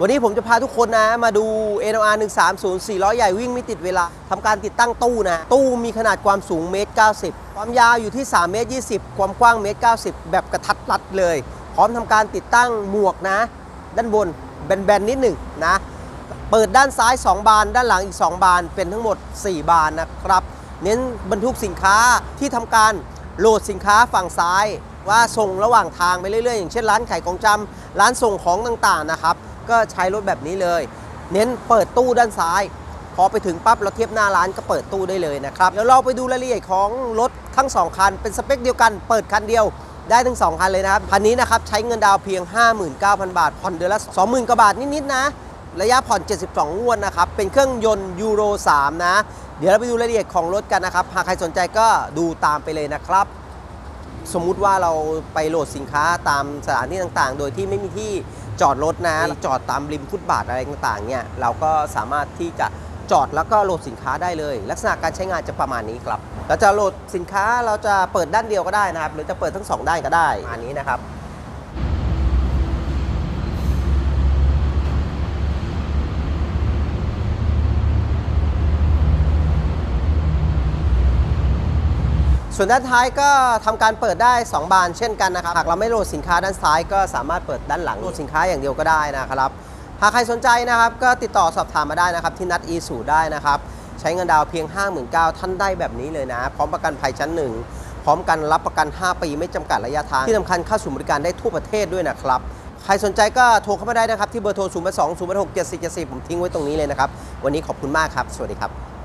วันนี้ผมจะพาทุกคนนะมาดู NOR 130 400 ใหญ่วิ่งไม่ติดเวลาทำการติดตั้งตู้นะ ตู้มีขนาดความสูงเมตร 90 ความยาวอยู่ที่ 3 เมตร 20 ความกว้างเมตร 90 แบบกระทัดรัดเลย พร้อมทำการติดตั้งหมวกนะ ด้านบนแบนๆนิดหนึ่งนะ เปิดด้านซ้าย 2 บาน ด้านหลังอีก 2 บาน เป็นทั้งหมด 4 บานนะครับ เน้นบรรทุกสินค้าที่ทำการโหลดสินค้าฝั่งซ้ายว่าส่งระหว่างทางไปเรื่อยๆ อย่างเช่นร้านขายของจำร้านส่งของต่างๆนะครับ ก็ใช้รถแบบนี้เลย เน้นเปิดตู้ด้านซ้าย พอไปถึงปั๊บเราเทียบหน้าร้านก็เปิดตู้ได้เลยนะครับเดี๋ยวเราไปดูรายละเอียดของรถทั้ง 2 คัน เป็นสเปคเดียวกัน เปิดคันเดียวได้ทั้ง 2 คันเลยนะครับ คันนี้นะครับใช้เงินดาวเพียง 59,000 บาท ผ่อนเดือนละ 20,000 กว่าบาทนิดๆนะ ระยะผ่อน 72 งวดนะครับ เป็นเครื่องยนต์ยูโร 3 นะ เดี๋ยวเราไปดูรายละเอียดของรถกันนะครับ หากใครสนใจก็ดูตามไปเลยนะครับ สมมุติว่าเราไปโหลดสินค้าตามสถานที่ต่างๆ โดยที่ไม่มีที่จอดรถนะ จอดตามริมฟุตบาทอะไรต่างๆเนี่ยเราก็สามารถที่จะจอดแล้วก็โหลดสินค้าได้เลย ลักษณะการใช้งานจะประมาณนี้ครับเราจะโหลดสินค้าเราจะเปิดด้านเดียวก็ได้นะครับ หรือจะเปิดทั้งสองด้านก็ได้ประมาณนี้นะครับ ส่วนด้านท้ายก็ทำการเปิดได้ 2 บานเช่นกันนะครับ หากเราไม่โหลดสินค้าด้านซ้ายก็สามารถเปิดด้านหลังโหลดสินค้าอย่างเดียวก็ได้นะครับ หากใครสนใจนะครับ ก็ติดต่อสอบถามมาได้นะครับ ที่นัด e สูได้นะครับ ใช้เงินดาวเพียง 59,000ท่านได้แบบนี้เลยนะ พร้อมประกันภัยชั้นหนึ่งพร้อมกันรับประกัน 5 ปีไม่จำกัดระยะทาง ที่สำคัญเข้าสู่บริการได้ทั่วประเทศด้วยนะครับใครสนใจก็โทรเข้ามาได้นะครับ ที่เบอร์โทร 0 2 0 6 7 4 7 4 ผมทิ้งไว้ตรงนี้เลยนะครับ วันนี้ขอบคุณมากครับ สวัสดีครับ